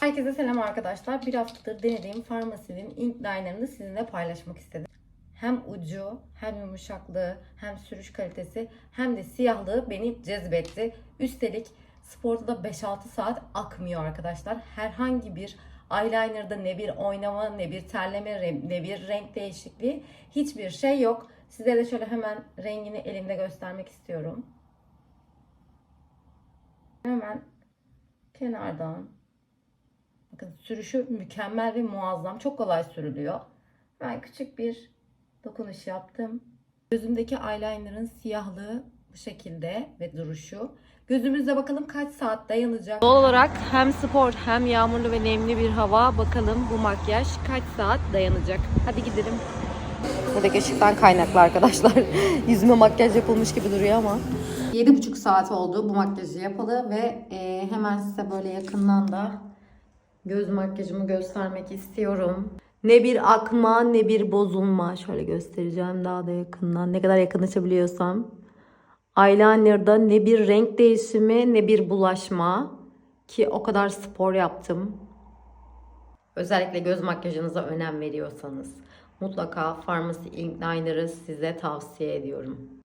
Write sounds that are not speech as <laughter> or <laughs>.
Herkese selam arkadaşlar. Bir haftadır denediğim Farmacy'nin ink liner'ını sizinle paylaşmak istedim. Hem ucu, hem yumuşaklığı, hem sürüş kalitesi, hem de siyahlığı beni cezbetti. Üstelik sporda da 5-6 saat akmıyor arkadaşlar. Herhangi bir eyeliner'da ne bir oynama, ne bir terleme, ne bir renk değişikliği, hiçbir şey yok. Size de şöyle hemen rengini elimde göstermek istiyorum. Hemen kenardan Bakın sürüşü mükemmel ve muazzam. Çok kolay sürülüyor. Ben küçük bir dokunuş yaptım. Gözümdeki eyeliner'ın siyahlığı bu şekilde ve duruşu. Gözümüzde bakalım kaç saat dayanacak. Doğal olarak hem spor hem yağmurlu ve nemli bir hava. Bakalım bu makyaj kaç saat dayanacak. Hadi gidelim. Buradaki ışıktan kaynaklı arkadaşlar. <laughs> Yüzüme makyaj yapılmış gibi duruyor ama. 7,5 saat oldu bu makyajı yapalı ve e, hemen size böyle yakından da göz makyajımı göstermek istiyorum. Ne bir akma ne bir bozulma. Şöyle göstereceğim daha da yakından. Ne kadar yakınlaşabiliyorsam. Eyeliner'da ne bir renk değişimi ne bir bulaşma. Ki o kadar spor yaptım. Özellikle göz makyajınıza önem veriyorsanız mutlaka Pharmacy Ink Liner'ı size tavsiye ediyorum.